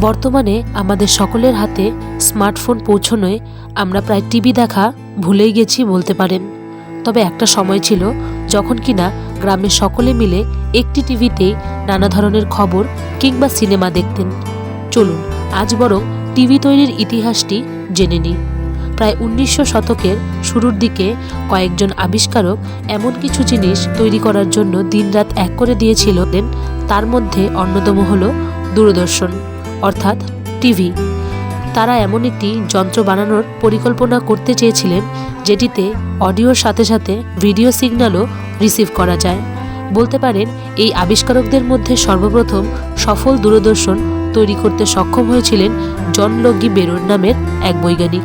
বর্তমানে আমাদের সকলের হাতে স্মার্টফোন পৌঁছনোয় আমরা প্রায় টিভি দেখা ভুলেই গেছি বলতে পারেন। তবে একটা সময় ছিল যখন কিনা গ্রামের সকলে মিলে একটি টিভিতেই নানা ধরনের খবর কিংবা সিনেমা দেখতেন। চলুন, আজ বরং টিভি তৈরির ইতিহাসটি জেনে নিই। প্রায় উনিশশো শতকের শুরুর দিকে কয়েকজন আবিষ্কারক এমন কিছু জিনিস তৈরি করার জন্য দিনরাত এক করে দিয়েছিলেন, তার মধ্যে অন্যতম হলো দূরদর্শন। অর্থাৎ টিভি। তারা এমন একটি যন্ত্র বানানোর পরিকল্পনা করতে চেয়েছিলেন, যেটিতে অডিওর সাথে সাথে ভিডিও সিগন্যালও রিসিভ করা যায়। বলতে পারেন, এই আবিষ্কারকদের মধ্যে সর্বপ্রথম সফল দূরদর্শন তৈরি করতে সক্ষম হয়েছিলেন জন লগি বেরোর নামের এক বৈজ্ঞানিক।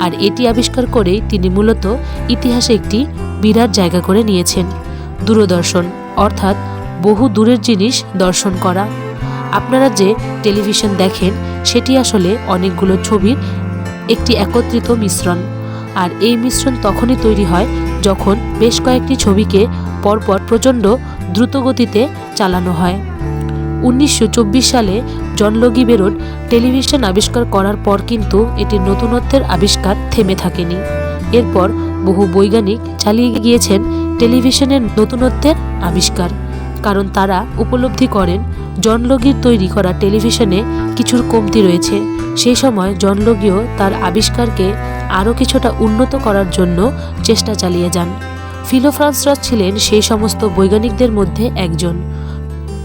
আর এটি আবিষ্কার করেই তিনি মূলত ইতিহাসে একটি বিরাট জায়গা করে নিয়েছেন, দূরদর্শন, অর্থাৎ বহু দূরের জিনিস দর্শন করা। আপনারা যে টেলিভিশন দেখেন, সেটি আসলে অনেকগুলো ছবির একটি একত্রিত মিশ্রণ। আর এই মিশ্রণ তখনই তৈরি হয় যখন বেশ কয়েকটি ছবিকে পরপর প্রচণ্ড দ্রুতগতিতে চালানো হয়। উনিশশো চব্বিশ সালে জনলগি বেরোন টেলিভিশন আবিষ্কার করার পর কিন্তু এটির নতুনত্বের আবিষ্কার থেমে থাকেনি। এরপর বহু বৈজ্ঞানিক চালিয়ে গিয়েছেন টেলিভিশনের নতুনত্বের আবিষ্কার, কারণ তারা উপলব্ধি করেন জনলগির তৈরি করা টেলিভিশনে কিছুর কমতি রয়েছে। সেই সময় জনলগিও তার আবিষ্কারকে আরও কিছুটা উন্নত করার জন্য চেষ্টা চালিয়ে যান। ফিলো ফ্রান্সরাজ ছিলেন সেই সমস্ত বৈজ্ঞানিকদের মধ্যে একজন।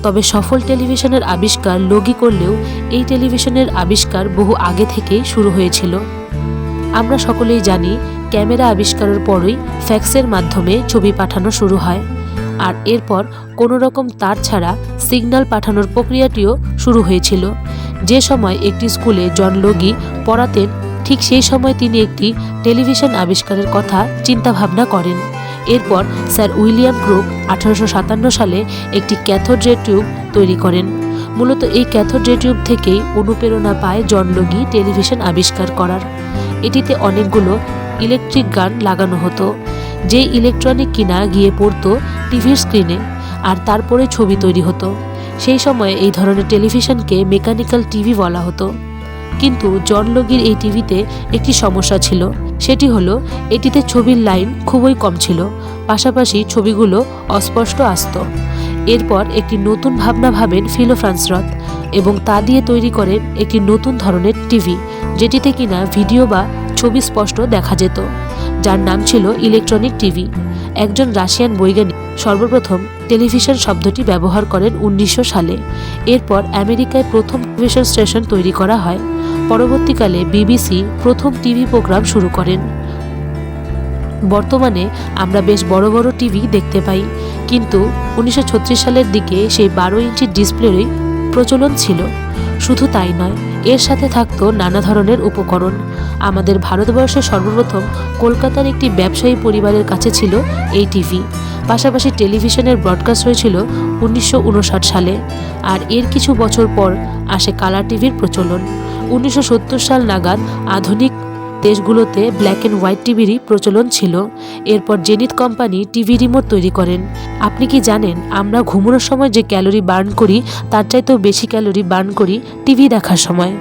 তবে সফল টেলিভিশনের আবিষ্কার লগি করলেও এই টেলিভিশনের আবিষ্কার বহু আগে থেকেই শুরু হয়েছিল। আমরা সকলেই জানি, ক্যামেরা আবিষ্কারের পরই ফ্যাক্সের মাধ্যমে ছবি পাঠানো শুরু হয়। আর এরপর কোনো রকম তার ছাড়া সিগন্যাল পাঠানোর প্রক্রিয়াটিও শুরু হয়েছিল। যে সময় একটি স্কুলে জন লগি পড়াতেন, ঠিক সেই সময় তিনি একটি টেলিভিশন আবিষ্কারের কথা চিন্তাভাবনা করেন। এরপর স্যার উইলিয়াম ক্রুক আঠারোশো সালে একটি ক্যাথোড রে টিউব তৈরি করেন। মূলত এই ক্যাথোড রে টিউব থেকেই অনুপ্রেরণা পায় জন লগি টেলিভিশন আবিষ্কার করার। এটিতে অনেকগুলো ইলেকট্রিক গান লাগানো হতো। যেই ইলেকট্রনিক কিনা গিয়ে পড়তো টিভির স্ক্রিনে আর তারপরে ছবি তৈরি হতো। সেই সময়ে এই ধরনের টেলিভিশনকে মেকানিক্যাল টিভি বলা হতো। কিন্তু জন লগির এই টিভিতে একটি সমস্যা ছিল। সেটি হলো, এটিতে ছবির লাইন খুবই কম ছিল। পাশাপাশি ছবিগুলো অস্পষ্ট আসতো। এরপর একটি নতুন ভাবনা ভাবেন ফিলো ফ্রান্সরথ এবং তা দিয়ে তৈরি করেন একটি নতুন ধরনের টিভি যেটিতে কিনা ভিডিও বা ছবি স্পষ্ট দেখা যেত। যার নাম ছিল ইলেকট্রনিক টিভি। একজন রাশিয়ান বৈজ্ঞানিক সর্বপ্রথম টেলিভিশন শব্দটি ব্যবহার করেন উনিশশো সালে। এরপর আমেরিকায় প্রথম টেলিভিশন স্টেশন তৈরি করা হয়। পরবর্তীকালে বিবিসি প্রথম টিভি প্রোগ্রাম শুরু করেন। বর্তমানে আমরা বেশ বড় বড় টিভি দেখতে পাই, কিন্তু উনিশশো ছত্রিশ সালের দিকে সেই বারো ইঞ্চির ডিসপ্লেরই প্রচলন ছিল। শুধু তাই নয়, এর সাথে থাকত নানা ধরনের উপকরণ। আমাদের ভারতবর্ষে সর্বপ্রথম কলকাতার একটি ব্যবসায়ী পরিবারের কাছে ছিল এই টিভি। পাশাপাশি টেলিভিশনের ব্রডকাস্ট হয়েছিল উনিশশো উনষাট সালে। আর এর কিছু বছর পর আসে কালার টিভির প্রচলন। উনিশশো সত্তর সাল নাগাদ আধুনিক দেশগুলোতে ব্ল্যাক অ্যান্ড হোয়াইট টিভিরই প্রচলন ছিল। এরপর জেনিত কোম্পানি টিভি রিমোট তৈরি করেন। আপনি কি জানেন, আমরা ঘুমোনোর সময় যে ক্যালোরি বার্ন করি, তার চাইতেও বেশি ক্যালোরি বার্ন করি টিভি দেখার সময়।